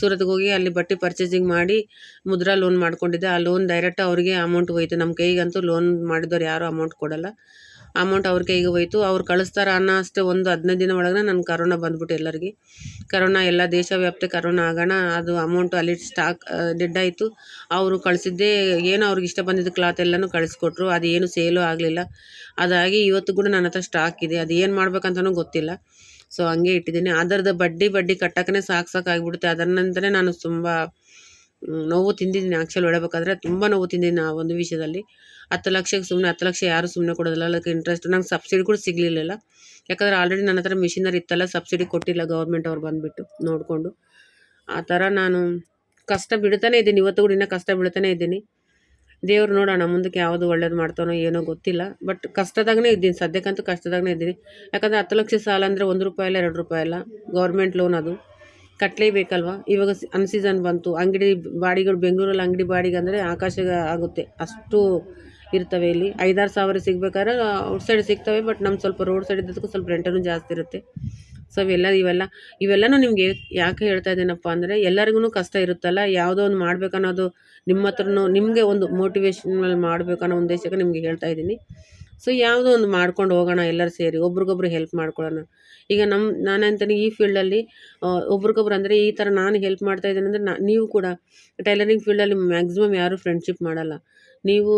A: ಸೂರತ್ಗೆ ಹೋಗಿ ಅಲ್ಲಿ ಬಟ್ಟೆ ಪರ್ಚೇಸಿಂಗ್ ಮಾಡಿ ಮುದ್ರಾ ಲೋನ್ ಮಾಡ್ಕೊಂಡಿದ್ದೆ. ಆ ಲೋನ್ ಡೈರೆಕ್ಟ್ ಅವರಿಗೆ ಅಮೌಂಟ್ ಹೋಯ್ತು. ನಮ್ಮ ಕೈಗಂತೂ ಲೋನ್ ಮಾಡಿದವ್ರು ಯಾರೂ ಅಮೌಂಟ್ ಕೊಡೋಲ್ಲ. ಅಮೌಂಟ್ ಅವ್ರ ಕೈಗೆ ಹೋಯ್ತು. ಅವ್ರು ಕಳಿಸ್ತಾರ ಅನ್ನೋ ಅಷ್ಟೇ ಒಂದು ಹದಿನೈದು ದಿನ ಒಳಗೆ ನನ್ನ ಕರೋನಾ ಬಂದ್ಬಿಟ್ಟು ಎಲ್ಲರಿಗೆ. ಕರೋನಾ ಎಲ್ಲ ದೇಶ ವ್ಯಾಪ್ತಿ ಕರೋನಾ ಆಗೋಣ. ಅದು ಅಮೌಂಟು ಅಲ್ಲಿ ಸ್ಟಾಕ್ ಡೆಡ್ ಆಯಿತು. ಅವರು ಕಳಿಸಿದ್ದೇ ಏನು ಅವ್ರಿಗೆ ಇಷ್ಟ ಬಂದಿದ್ದ ಕ್ಲಾತ್ ಎಲ್ಲನೂ ಕಳಿಸ್ಕೊಟ್ರು. ಅದು ಏನು ಸೇಲು ಆಗಲಿಲ್ಲ. ಅದಾಗಿ ಇವತ್ತು ಕೂಡ ನನ್ನ ಹತ್ರ ಸ್ಟಾಕ್ ಇದೆ. ಅದು ಏನು ಮಾಡ್ಬೇಕಂತನೂ ಗೊತ್ತಿಲ್ಲ. ಸೊ ಹಂಗೆ ಇಟ್ಟಿದ್ದೀನಿ. ಅದರದ್ದು ಬಡ್ಡಿ ಬಡ್ಡಿ ಕಟ್ಟಕ್ಕೇ ಸಾಕು ಸಾಕಾಗಿಬಿಡುತ್ತೆ ನಂತರ ನಾನು ತುಂಬ ನೋವು ತಿಂದಿದ್ದೀನಿ. ಆ್ಯಕ್ಚುಲಿ ಹೇಳಬೇಕಾದ್ರೆ ತುಂಬ ನೋವು ತಿಂದಿದ್ದೀನಿ ಆ ಒಂದು ವಿಷಯದಲ್ಲಿ. ಹತ್ತು ಲಕ್ಷಕ್ಕೆ ಸುಮ್ಮನೆ ಹತ್ತು ಲಕ್ಷ ಯಾರು ಸುಮ್ಮನೆ ಕೊಡೋದಿಲ್ಲ. ಅದಕ್ಕೆ ಇಂಟ್ರೆಸ್ಟ್ ನಂಗೆ ಸಬ್ಸಿಡಿ ಕೂಡ ಸಿಗಲಿಲ್ಲ ಯಾಕಂದರೆ ಆಲ್ರೆಡಿ ನನ್ನ ಹತ್ರ ಮಿಷಿನರಿ ಇತ್ತಲ್ಲ ಸಬ್ಸಿಡಿ ಕೊಟ್ಟಿಲ್ಲ ಗೌರ್ಮೆಂಟ್ ಅವ್ರು ಬಂದುಬಿಟ್ಟು ನೋಡಿಕೊಂಡು. ಆ ಥರ ನಾನು ಕಷ್ಟ ಬಿಡ್ತಾನೆ ಇದ್ದೀನಿ. ಇವತ್ತು ಕೂಡ ಇನ್ನೂ ಕಷ್ಟ ಬಿಡ್ತಾನೆ ಇದ್ದೀನಿ. ದೇವ್ರು ನೋಡೋಣ, ಮುಂದಕ್ಕೆ ಯಾವುದು ಒಳ್ಳೇದು ಮಾಡ್ತಾನೋ ಏನೋ ಗೊತ್ತಿಲ್ಲ. ಬಟ್ ಕಷ್ಟದಾಗೇ ಇದ್ದೀನಿ. ಸದ್ಯಕ್ಕಂತೂ ಕಷ್ಟದಾಗನೇ ಇದ್ದೀನಿ. ಯಾಕಂದರೆ ಹತ್ತು ಲಕ್ಷ ಸಾಲ ಅಂದರೆ ಒಂದು ರೂಪಾಯಿ ಇಲ್ಲ ಎರಡು ರೂಪಾಯಿ ಇಲ್ಲ ಗೌರ್ಮೆಂಟ್ ಲೋನ್ ಅದು. ಕಟ್ಟಲೇಬೇಕಲ್ವ ಇವಾಗ ಅನ್ಸೀಸನ್ ಬಂತು. ಅಂಗಡಿ ಬಾಡಿಗಳು, ಬೆಂಗಳೂರಲ್ಲಿ ಅಂಗಡಿ ಬಾಡಿಗೆ ಅಂದರೆ ಆಕಾಶ ಆಗುತ್ತೆ. ಅಷ್ಟು ಇರ್ತವೆ ಇಲ್ಲಿ. ಐದಾರು ಸಾವಿರ ಸಿಗ್ಬೇಕಾದ್ರೆ ಔಟ್ ಸೈಡ್ ಸಿಗ್ತವೆ, ಬಟ್ ನಮ್ಮ ಸ್ವಲ್ಪ ರೋಡ್ ಸೈಡ್ ಇದ್ದದಕ್ಕೂ ಸ್ವಲ್ಪ ರೆಂಟನೂ ಜಾಸ್ತಿ ಇರುತ್ತೆ. ಸೊ ಇವೆಲ್ಲ ಇವೆಲ್ಲ, ಇವೆಲ್ಲನೂ ನಿಮಗೆ ಯಾಕೆ ಹೇಳ್ತಾ ಇದ್ದೀನಪ್ಪ ಅಂದರೆ ಎಲ್ಲರಿಗೂ ಕಷ್ಟ ಇರುತ್ತಲ್ಲ? ಯಾವುದೋ ಒಂದು ಮಾಡ್ಬೇಕನ್ನೋದು ನಿಮ್ಮ ಹತ್ರನೂ ನಿಮಗೆ ಒಂದು ಮೋಟಿವೇಶನಲ್ ಮಾಡಬೇಕನ್ನೋ ಉದ್ದೇಶಕ್ಕೆ ನಿಮಗೆ ಹೇಳ್ತಾ ಇದ್ದೀನಿ. ಸೊ ಯಾವುದೋ ಒಂದು ಮಾಡ್ಕೊಂಡು ಹೋಗೋಣ ಎಲ್ಲರೂ ಸೇರಿ, ಒಬ್ರಿಗೊಬ್ರು ಹೆಲ್ಪ್ ಮಾಡ್ಕೊಳ್ಳೋಣ. ಈಗ ನಮ್ಮ ನಾನಂತಾನೆ ಈ ಫೀಲ್ಡಲ್ಲಿ ಒಬ್ರಿಗೊಬ್ರು ಅಂದರೆ ಈ ಥರ ನಾನು ಹೆಲ್ಪ್ ಮಾಡ್ತಾ ಅಂದರೆ ನಾ, ನೀವು ಕೂಡ ಟೈಲರಿಂಗ್ ಫೀಲ್ಡಲ್ಲಿ ಮ್ಯಾಕ್ಸಿಮಮ್ ಯಾರೂ ಫ್ರೆಂಡ್ಶಿಪ್ ಮಾಡಲ್ಲ. ನೀವು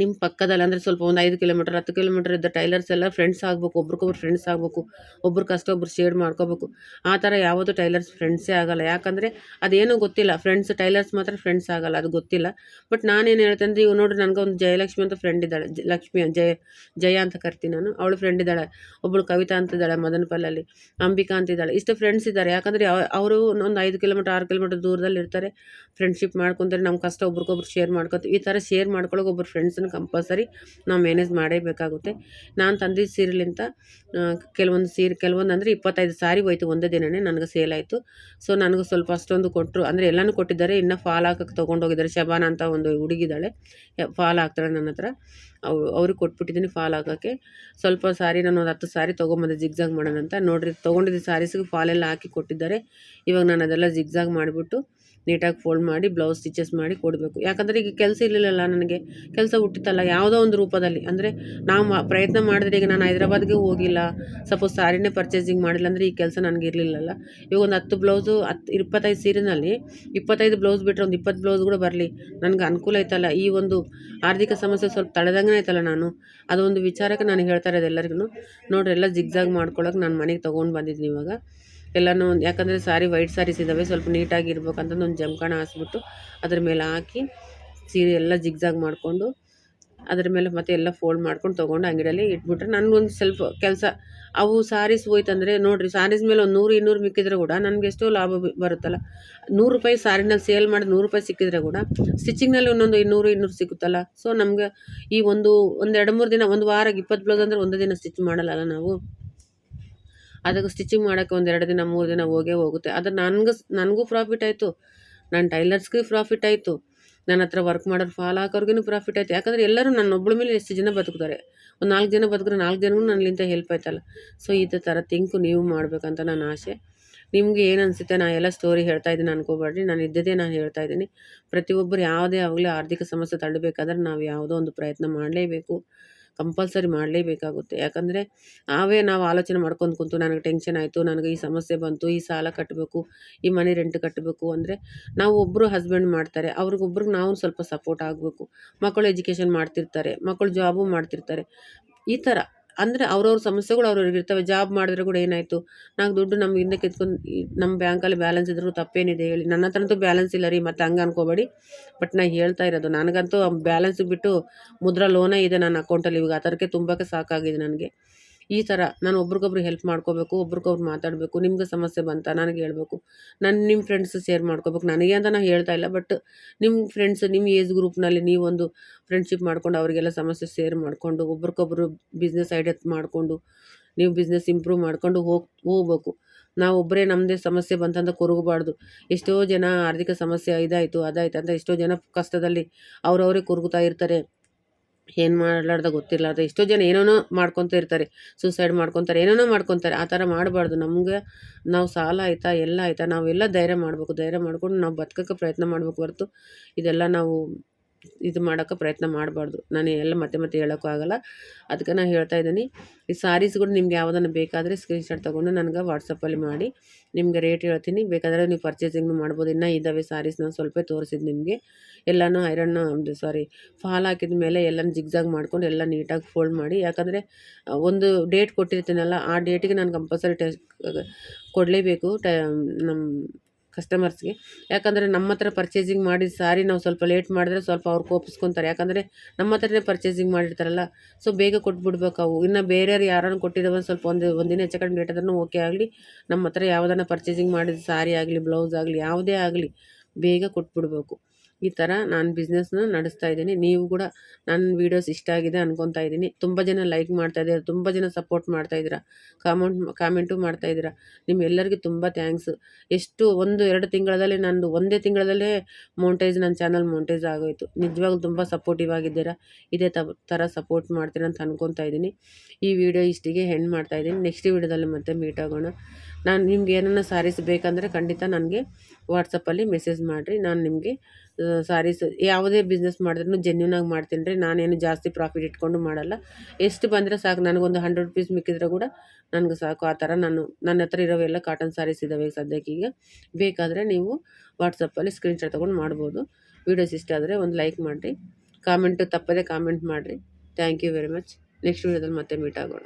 A: ನಿಮ್ಮ ಪಕ್ಕದಲ್ಲಿ ಅಂದರೆ ಸ್ವಲ್ಪ ಒಂದು ಐದು ಕಿಲೋಮೀಟರ್ ಹತ್ತು ಕಿಲೋಮೀಟರ್ ಇದ್ದ ಟೈಲರ್ಸ್ ಎಲ್ಲ ಫ್ರೆಂಡ್ಸ್ ಆಗಬೇಕು, ಒಬ್ರಿಗೊಬ್ರು ಫ್ರೆಂಡ್ಸ್ ಆಗಬೇಕು, ಒಬ್ರು ಕಷ್ಟ ಒಬ್ರು ಶೇರ್ ಮಾಡ್ಕೋಬೇಕು. ಆ ಥರ ಯಾವುದು ಟೈಲರ್ಸ್ ಫ್ರೆಂಡ್ಸೇ ಆಗಲ್ಲ. ಯಾಕಂದರೆ ಅದೇನೂ ಗೊತ್ತಿಲ್ಲ. ಫ್ರೆಂಡ್ಸ್ ಟೈಲರ್ಸ್ ಮಾತ್ರ ಫ್ರೆಂಡ್ಸ್ ಆಗಲ್ಲ. ಅದು ಗೊತ್ತಿಲ್ಲ. ಬಟ್ ನಾನೇನು ಹೇಳ್ತೇನೆ ಅಂದರೆ, ಇವ್ ನೋಡ್ರಿ ಒಂದು ಜಯಲಕ್ಷ್ಮಿ ಅಂತ ಫ್ರೆಂಡ್ ಇದ್ದಾಳೆ. ಲಕ್ಷ್ಮಿ, ಜಯ ಜಯ ಅಂತ ಕರಿತೀನಿ ನಾನು. ಅವಳು ಫ್ರೆಂಡ್ ಇದ್ದಾಳೆ. ಒಬ್ಬಳು ಕವಿತಾ ಅಂತಿದ್ದಾಳೆ ಮದನಪಲ್ಲಲ್ಲಿ ಅಂಬಿಕಾ ಅಂತ ಇದ್ದಾಳೆ. ಇಷ್ಟು ಫ್ರೆಂಡ್ಸ್ ಇದ್ದಾರೆ. ಯಾಕಂದರೆ ಅವರು ಒಂದು ಐದು ಕಿಲೋಮೀಟರ್ ಆರು ಕಿಲೋಮೀಟರ್ ದೂರದಲ್ಲಿ ಇರ್ತಾರೆ ಫ್ರೆಂಡ್ಶಿಪ್ ಮಾಡ್ಕೊತಾರೆ. ನಮ್ಮ ಕಷ್ಟ ಒಬ್ರಿಗೊಬ್ರು ಶೇರ್ ಮಾಡ್ಕೊತೀವಿ ಈ ಥರ ಶೇರ್ ಮಾಡ್ಕೊಳ್ಳೋಕೆ ಒಬ್ಬರು ಕಂಪಲ್ಸರಿ ನಾವು ಮ್ಯಾನೇಜ್ ಮಾಡೇಬೇಕಾಗುತ್ತೆ. ನಾನು ತಂದಿದ್ದ ಸೀರೆಲಿಂತ ಕೆಲವೊಂದು ಸೀರೆ, ಕೆಲವೊಂದು ಅಂದರೆ ಇಪ್ಪತ್ತೈದು ಸಾರಿ ಹೋಯ್ತು, ಒಂದೇ ದಿನವೇ ನನಗೆ ಸೇಲ್ ಆಯಿತು. ಸೊ ನನಗೆ ಸ್ವಲ್ಪ ಅಷ್ಟೊಂದು ಕೊಟ್ಟರು ಅಂದರೆ ಎಲ್ಲನೂ ಕೊಟ್ಟಿದ್ದಾರೆ, ಇನ್ನು ಫಾಲ್ ಹಾಕಕ್ಕೆ ತೊಗೊಂಡೋಗಿದ್ದಾರೆ. ಶಬಾನ ಅಂತ ಒಂದು ಹುಡುಗಿದ್ದಾಳೆ ಫಾಲ್ ಹಾಕ್ತಾಳೆ ನನ್ನ ಹತ್ರ. ಅವು, ಅವ್ರಿಗೆ ಕೊಟ್ಬಿಟ್ಟಿದ್ದೀನಿ ಫಾಲ್ ಹಾಕೋಕ್ಕೆ. ಸ್ವಲ್ಪ ಸಾರಿ ನಾನು ಒಂದು ಹತ್ತು ಸಾರಿ ತೊಗೊಂಬಂದೆ ಜಿಗ್ಜಾಗ್ ಮಾಡೋಣ ಅಂತ ನೋಡಿರಿ, ತೊಗೊಂಡಿದ್ದ ಸಾರೀಸ್ಗೆ ಫಾಲೆಲ್ಲ ಹಾಕಿ ಕೊಟ್ಟಿದ್ದಾರೆ. ಇವಾಗ ನಾನು ಅದೆಲ್ಲ ಜಿಗ್ಜಾಗ್ ಮಾಡಿಬಿಟ್ಟು ನೀಟಾಗಿ ಫೋಲ್ಡ್ ಮಾಡಿ ಬ್ಲೌಸ್ ಸ್ಟಿಚಸ್ ಮಾಡಿ ಕೊಡಬೇಕು. ಯಾಕಂದರೆ ಈಗ ಕೆಲಸ ಇರಲಿಲ್ಲಲ್ಲ ನನಗೆ. ಕೆಲಸ ಹುಟ್ಟಿತಲ್ಲ, ಯಾವುದೋ ಒಂದು ರೂಪದಲ್ಲಿ. ಅಂದರೆ ನಾವು ಪ್ರಯತ್ನ ಮಾಡಿದ್ರೆ ಈಗ ನಾನು ಹೈದ್ರಾಬಾದ್ಗೆ ಹೋಗಿಲ್ಲ. ಸಪೋಸ್ ಸಾರಿನೇ ಪರ್ಚೇಸಿಂಗ್ ಮಾಡಿಲ್ಲ ಅಂದರೆ ಈ ಕೆಲಸ ನನಗೆ ಇರಲಿಲ್ಲಲ್ಲ. ಇವಾಗ ಒಂದು ಹತ್ತು ಬ್ಲೌಸು ಹತ್ತು ಇಪ್ಪತ್ತೈದು ಸೀರೆನಲ್ಲಿ ಇಪ್ಪತ್ತೈದು ಬ್ಲೌಸ್ ಬಿಟ್ಟರೆ ಒಂದು ಇಪ್ಪತ್ತು ಬ್ಲೌಸ್ ಕೂಡ ಬರಲಿ. ನನಗೆ ಅನುಕೂಲ ಆಯ್ತಲ್ಲ. ಈ ಒಂದು ಆರ್ಥಿಕ ಸಮಸ್ಯೆ ಸ್ವಲ್ಪ ತಡೆದಂಗೆ ಆಯ್ತಲ್ಲ ನಾನು. ಅದೊಂದು ವಿಚಾರಕ್ಕೆ ನಾನು ಹೇಳ್ತಾ ಇರೋದು ಎಲ್ಲರಿಗೂ ನೋಡ್ರಿ, ಎಲ್ಲ ಜಿಗ್ಜಾಗ್ ಮಾಡ್ಕೊಳಕ್ಕೆ ನಾನು ಮನೆಗೆ ತೊಗೊಂಡು ಬಂದಿದ್ದೀನಿ ಇವಾಗ. ಎಲ್ಲನೂ ಯಾಕಂದರೆ ಸಾರಿ, ವೈಟ್ ಸಾರೀಸ್ ಇದ್ದಾವೆ ಸ್ವಲ್ಪ ನೀಟಾಗಿ ಇರ್ಬೇಕಂತಂದು ಒಂದು ಜಮ್ಕಣ ಹಾಸ್ಬಿಟ್ಟು ಅದ್ರ ಮೇಲೆ ಹಾಕಿ ಸೀರೆ ಎಲ್ಲ ಜಿಗ್ಜಾಗ್ ಮಾಡಿಕೊಂಡು ಅದ್ರ ಮೇಲೆ ಮತ್ತೆ ಎಲ್ಲ ಫೋಲ್ಡ್ ಮಾಡ್ಕೊಂಡು ತೊಗೊಂಡು ಅಂಗಡಿಯಲ್ಲಿ ಇಟ್ಬಿಟ್ರೆ ನನಗೊಂದು ಸ್ವಲ್ಪ ಕೆಲಸ. ಅವು ಸಾರೀಸ್ ಹೋಯ್ತಂದರೆ ನೋಡಿರಿ, ಸಾರೀಸ್ ಮೇಲೆ ಒಂದು ನೂರು, ಇನ್ನೂರು ಮಿಕ್ಕಿದ್ರೆ ಕೂಡ ನನಗೆ ಎಷ್ಟೋ ಲಾಭ ಬರುತ್ತಲ್ಲ. ನೂರು ರೂಪಾಯಿ ಸಾರಿನಲ್ಲಿ ಸೇಲ್ ಮಾಡಿ ನೂರು ರೂಪಾಯಿ ಸಿಕ್ಕಿದ್ರೆ ಕೂಡ ಸ್ಟಿಚಿಂಗ್ನಲ್ಲಿ ಒಂದೊಂದು ಇನ್ನೂರು ಇನ್ನೂರು ಸಿಗುತ್ತಲ್ಲ ಸೊ ನಮಗೆ ಈ ಒಂದು ಒಂದು ಎರಡು ಮೂರು ದಿನ, ಒಂದು ವಾರಕ್ಕೆ ಇಪ್ಪತ್ತು ಬ್ಲೌಸ್ ಅಂದರೆ ಒಂದು ದಿನ ಸ್ಟಿಚ್ ಮಾಡಲ್ಲ ನಾವು. ಅದಕ್ಕೆ ಸ್ಟಿಚಿಂಗ್ ಮಾಡೋಕ್ಕೆ ಒಂದು ಎರಡು ದಿನ, ಮೂರು ದಿನ ಹೋಗೇ ಹೋಗುತ್ತೆ. ಅದು ನನಗೆ ನನಗೂ ಪ್ರಾಫಿಟ್ ಆಯಿತು. ನನ್ನ ಟೈಲರ್ಸ್ಗೂ ಪ್ರಾಫಿಟ್ ಆಯಿತು. ನನ್ನ ಹತ್ರ ವರ್ಕ್ ಮಾಡೋರು ಫಾಲೋ ಹಾಕೋರ್ಗೂ ಪ್ರಾಫಿಟ್ ಆಯಿತು. ಯಾಕಂದರೆ ಎಲ್ಲರೂ ನನ್ನ ಒಬ್ಬಳ ಮೇಲೆ ಎಷ್ಟು ಜನ ಬದುಕ್ತಾರೆ. ಒಂದು ನಾಲ್ಕು ಜನ ಬದುಕಿದ್ರೆ ನಾಲ್ಕು ಜನಗೂ ನನ್ನಿಂದ ಹೆಲ್ಪ್ ಆಯ್ತಲ್ಲ. ಸೊ ಇದೇ ಥರ ತಿಂಕು ನೀವು ಮಾಡಬೇಕಂತ ನನ್ನ ಆಸೆ. ನಿಮಗೆ ಏನು ಅನಿಸುತ್ತೆ? ನಾ ಎಲ್ಲ ಸ್ಟೋರಿ ಹೇಳ್ತಾ ಇದ್ದೀನಿ ಅನ್ಕೋಬೇಡ್ರಿ ನಾನು ಇದ್ದದೇ ನಾನು ಹೇಳ್ತಾ ಇದ್ದೀನಿ. ಪ್ರತಿಯೊಬ್ಬರು ಯಾವುದೇ ಆಗಲಿ ಆರ್ಥಿಕ ಸಮಸ್ಯೆ ತಳ್ಳಬೇಕಾದ್ರೆ ನಾವು ಯಾವುದೋ ಒಂದು ಪ್ರಯತ್ನ ಮಾಡಲೇಬೇಕು. ಕಂಪಲ್ಸರಿ ಮಾಡಲೇಬೇಕಾಗುತ್ತೆ. ಯಾಕಂದರೆ ನಾವೇ ನಾವು ಆಲೋಚನೆ ಮಾಡ್ಕೊಂಡು ಕುಂತು ನನಗೆ ಟೆನ್ಷನ್ ಆಯಿತು, ನನಗೆ ಈ ಸಮಸ್ಯೆ ಬಂತು, ಈ ಸಾಲ ಕಟ್ಟಬೇಕು ಈ ಮನೆ ರೆಂಟ್ ಕಟ್ಟಬೇಕು ಅಂದರೆ ನಾವು ಒಬ್ಬರು ಹಸ್ಬೆಂಡ್ ಮಾಡ್ತಾರೆ. ಅವ್ರಿಗೊಬ್ರಿಗೆ ನಾವು ಸ್ವಲ್ಪ ಸಪೋರ್ಟ್ ಆಗಬೇಕು. ಮಕ್ಕಳು ಎಜುಕೇಷನ್ ಮಾಡ್ತಿರ್ತಾರೆ ಮಕ್ಕಳು ಜಾಬು ಮಾಡ್ತಿರ್ತಾರೆ. ಈ ಥರ ಅಂದರೆ ಅವ್ರವ್ರ ಸಮಸ್ಯೆಗಳು ಅವ್ರವ್ರಿಗೆ ಇರ್ತವೆ. ಜಾಬ್ ಮಾಡಿದ್ರೆ ಕೂಡ ಏನಾಯಿತು? ನಾವು ದುಡ್ಡು ನಮ್ಮ ಹಿಂದೆ ಕಿತ್ಕೊಂಡು ನಮ್ಮ ಬ್ಯಾಂಕಲ್ಲಿ ಬ್ಯಾಲೆನ್ಸ್ ಇದ್ರೂ ತಪ್ಪೇನಿದೆ ಹೇಳಿ. ನನ್ನ ಹತ್ರ ಬ್ಯಾಲೆನ್ಸ್ ಇಲ್ಲ ರೀ, ಮತ್ತೆ ಹಂಗೆ ಅನ್ಕೋಬೇಡಿ. ಬಟ್ ನಾ ಹೇಳ್ತಾ ಇರೋದು, ನನಗಂತೂ ಬ್ಯಾಲೆನ್ಸ್ ಬಿಟ್ಟು ಮುದ್ರಾ ಲೋನೇ ಇದೆ ನನ್ನ ಅಕೌಂಟಲ್ಲಿ ಇವಾಗ ಆ ಥರಕ್ಕೆ ತುಂಬಕ್ಕೆ ಸಾಕಾಗಿದೆ ನನಗೆ. ಈ ಥರ ನಾನು ಒಬ್ರಿಗೊಬ್ರು ಹೆಲ್ಪ್ ಮಾಡ್ಕೋಬೇಕು, ಒಬ್ರಿಗೊಬ್ರು ಮಾತಾಡಬೇಕು, ನಿಮ್ಗೆ ಸಮಸ್ಯೆ ಬಂತ ನನಗೆ ಹೇಳಬೇಕು. ನಾನು ನಿಮ್ಮ ಫ್ರೆಂಡ್ಸ್ ಶೇರ್ ಮಾಡ್ಕೋಬೇಕು. ನನಗೆ ಅಂತ ನಾನು ಹೇಳ್ತಾ ಇಲ್ಲ ಬಟ್ ನಿಮ್ಮ ಫ್ರೆಂಡ್ಸ್ ನಿಮ್ಮ ಏಜ್ ಗ್ರೂಪ್ನಲ್ಲಿ ನೀವೊಂದು ಫ್ರೆಂಡ್ಶಿಪ್ ಮಾಡ್ಕೊಂಡು ಅವರಿಗೆಲ್ಲ ಸಮಸ್ಯೆ ಶೇರ್ ಮಾಡಿಕೊಂಡು, ಒಬ್ರಿಗೊಬ್ರು ಬಿಸ್ನೆಸ್ ಐಡಿಯಾ ಮಾಡಿಕೊಂಡು, ನೀವು ಬಿಸ್ನೆಸ್ ಇಂಪ್ರೂವ್ ಮಾಡ್ಕೊಂಡು ಹೋಗಿ, ಹೋಗ್ಬೇಕು. ನಾವು ಒಬ್ಬರೇ ನಮ್ಮದೇ ಸಮಸ್ಯೆ ಬಂತಂತ ಕೊರಗಬಾರ್ದು. ಎಷ್ಟೋ ಜನ ಆರ್ಥಿಕ ಸಮಸ್ಯೆ ಇದಾಯಿತು, ಅದಾಯ್ತು ಅಂತ ಎಷ್ಟೋ ಜನ ಕಷ್ಟದಲ್ಲಿ ಅವರವರೇ ಕೊರಗುತ್ತಾ ಇರ್ತಾರೆ. ಏನು ಮಾಡಲಾರ್ದ ಗೊತ್ತಿರಲಾರ್ದ ಎಷ್ಟೋ ಜನ ಏನೇನೋ ಮಾಡ್ಕೊತ ಇರ್ತಾರೆ. ಸೂಸೈಡ್ ಮಾಡ್ಕೊತಾರೆ, ಏನೇನೋ ಮಾಡ್ಕೊತಾರೆ. ಆ ಥರ ಮಾಡಬಾರ್ದು. ನಮಗೆ ನಾವು ಸಾಲ ಆಯಿತಾ, ಎಲ್ಲ ಆಯಿತಾ, ನಾವೆಲ್ಲ ಧೈರ್ಯ ಮಾಡಬೇಕು. ಧೈರ್ಯ ಮಾಡ್ಕೊಂಡು ನಾವು ಬದ್ಕೋಕ್ಕೆ ಪ್ರಯತ್ನ ಮಾಡಬೇಕು ಹೊರ್ತು ಇದೆಲ್ಲ ನಾವು ಇದು ಮಾಡೋಕ್ಕೆ ಪ್ರಯತ್ನ ಮಾಡಬಾರ್ದು. ನಾನು ಎಲ್ಲ ಮತ್ತೆ ಮತ್ತೆ ಹೇಳೋಕ್ಕೂ ಆಗಲ್ಲ. ಅದಕ್ಕೆ ನಾನು ಹೇಳ್ತಾ ಇದ್ದೀನಿ, ಈ ಸಾರೀಸ್ಗಳು ನಿಮ್ಗೆ ಯಾವುದನ್ನು ಬೇಕಾದರೆ ಸ್ಕ್ರೀನ್ಶಾಟ್ ತೊಗೊಂಡು ನನಗೆ ವಾಟ್ಸಪ್ಪಲ್ಲಿ ಮಾಡಿ. ನಿಮಗೆ ರೇಟ್ ಹೇಳ್ತೀನಿ. ಬೇಕಾದರೆ ನೀವು ಪರ್ಚೇಸಿಂಗ್ನು ಮಾಡ್ಬೋದು. ಇನ್ನೂ ಇದ್ದಾವೆ ಸಾರೀಸ್ ನಾನು ಸ್ವಲ್ಪ ತೋರಿಸಿದ್ದು ನಿಮಗೆ. ಎಲ್ಲನೂ ಐರನ್ ಸಾರಿ ಫಾಲ್ ಹಾಕಿದ ಮೇಲೆ ಎಲ್ಲನೂ ಜಿಗ್ಜಾಗ್ ಮಾಡ್ಕೊಂಡು ಎಲ್ಲ ನೀಟಾಗಿ ಫೋಲ್ಡ್ ಮಾಡಿ. ಯಾಕಂದರೆ, ಒಂದು ಡೇಟ್ ಕೊಟ್ಟಿರ್ತೀನಲ್ಲ, ಆ ಡೇಟಿಗೆ ನಾನು ಕಂಪಲ್ಸರಿ ಟೆಸ್ಟ್ ಕೊಡಲೇಬೇಕು. ಟ ನಮ್ಮ ಕಸ್ಟಮರ್ಸ್ಗೆ ಯಾಕಂದರೆ ನಮ್ಮ ಹತ್ರ ಪರ್ಚೇಸಿಂಗ್ ಮಾಡಿದ ಸಾರಿ ನಾವು ಸ್ವಲ್ಪ ಲೇಟ್ ಮಾಡಿದ್ರೆ ಸ್ವಲ್ಪ ಅವ್ರು ಕೋಪಿಸ್ಕೊತಾರೆ. ಯಾಕಂದರೆ ನಮ್ಮ ಹತ್ರನೇ ಪರ್ಚೇಸಿಂಗ್ ಮಾಡಿರ್ತಾರಲ್ಲ ಸೊ ಬೇಗ ಕೊಟ್ಬಿಡ್ಬೇಕು ಅವು. ಇನ್ನು ಬೇರೆಯವ್ರು ಯಾರನ್ನು ಕೊಟ್ಟಿದ್ದಾವೆ ಸ್ವಲ್ಪ ಒಂದು ಒಂದಿನ ಹೆಚ್ಚು ಕಡಿಮೆ ಲೇಟ್ ಆದ್ರೂ ಓಕೆ ಆಗಲಿ. ನಮ್ಮ ಹತ್ರ ಯಾವುದನ್ನು ಪರ್ಚೇಸಿಂಗ್ ಮಾಡಿದ ಸಾರಿ ಆಗಲಿ ಬ್ಲೌಸ್ ಆಗಲಿ, ಯಾವುದೇ ಆಗಲಿ, ಬೇಗ ಕೊಟ್ಬಿಡ್ಬೇಕು. ಈ ಥರ ನಾನು ಬಿಸ್ನೆಸ್ನ ನಡೆಸ್ತಾ ಇದ್ದೀನಿ. ನೀವು ಕೂಡ ನನ್ನ ವೀಡಿಯೋಸ್ ಇಷ್ಟ ಆಗಿದೆ ಅನ್ಕೊತಾ ಇದ್ದೀನಿ. ತುಂಬ ಜನ ಲೈಕ್ ಮಾಡ್ತಾ ಇದ್ದೀರಾ, ತುಂಬ ಜನ ಸಪೋರ್ಟ್ ಮಾಡ್ತಾ ಇದ್ದೀರಾ ಕಾಮೆಂಟ್ ಕಾಮೆಂಟು ಮಾಡ್ತಾ ಇದ್ದೀರಾ. ನಿಮ್ಮೆಲ್ಲರಿಗೂ ತುಂಬ ಥ್ಯಾಂಕ್ಸ್ ಎಷ್ಟು ಒಂದು, ಎರಡು ತಿಂಗಳಲ್ಲಿ ನಂದು ಒಂದೇ ತಿಂಗಳಲ್ಲೇ ಮೌಂಟೇಜ್ ನನ್ನ ಚಾನಲ್ ಮೌಂಟೇಜ್ ಆಗೋಯಿತು. ನಿಜವಾಗ್ಲೂ ತುಂಬ ಸಪೋರ್ಟಿವ್ ಆಗಿದ್ದೀರಾ. ಇದೇ ಥರ ಸಪೋರ್ಟ್ ಮಾಡ್ತೀರಾ ಅಂತ ಅನ್ಕೊತಾ ಇದ್ದೀನಿ. ಈ ವಿಡಿಯೋ ಇಷ್ಟಿಗೆ ಹೆಣ್ಣು ಮಾಡ್ತಾ ಇದ್ದೀನಿ. ನೆಕ್ಸ್ಟ್ ವೀಡಿಯೋದಲ್ಲಿ ಮತ್ತೆ ಮೀಟ್ ಆಗೋಣ. ನಾನು ನಿಮ್ಗೆ ಏನನ್ನ ಸಾರೀಸ್ ಬೇಕಂದರೆ ಖಂಡಿತ ನನಗೆ ವಾಟ್ಸಪ್ಪಲ್ಲಿ ಮೆಸೇಜ್ ಮಾಡಿರಿ. ನಾನು ನಿಮಗೆ ಸಾರೀಸ್ ಯಾವುದೇ ಬಿಸ್ನೆಸ್ ಮಾಡಿದ್ರೂ ಜೆನ್ಯೂನಾಗಿ ಮಾಡ್ತೀನಿ ರೀ. ನಾನೇನು ಜಾಸ್ತಿ ಪ್ರಾಫಿಟ್ ಇಟ್ಕೊಂಡು ಮಾಡಲ್ಲ. ಎಷ್ಟು ಬಂದರೆ ಸಾಕು, ನನಗೊಂದು ಹಂಡ್ರೆಡ್ ರುಪೀಸ್ ಮಿಕ್ಕಿದ್ರೆ ಕೂಡ ನನಗೆ ಸಾಕು. ಆ ಥರ ನಾನು, ನನ್ನ ಹತ್ರ ಇರೋವೆಲ್ಲ ಕಾಟನ್ ಸಾರೀಸ್ ಇದ್ದಾವೆ ಸದ್ಯಕ್ಕೀಗ ಬೇಕಾದರೆ ನೀವು ವಾಟ್ಸಪ್ಪಲ್ಲಿ ಸ್ಕ್ರೀನ್ಶಾಟ್ ತೊಗೊಂಡು ಮಾಡ್ಬೋದು. ವೀಡಿಯೋಸ್ ಇಷ್ಟ ಆದರೆ ಒಂದು ಲೈಕ್ ಮಾಡಿರಿ. ಕಾಮೆಂಟು ತಪ್ಪದೆ ಕಾಮೆಂಟ್ ಮಾಡಿರಿ. Thank you very much next ವೀಡಿಯೋದಲ್ಲಿ ಮತ್ತೆ ಮೀಟ್ ಆಗೋಣ.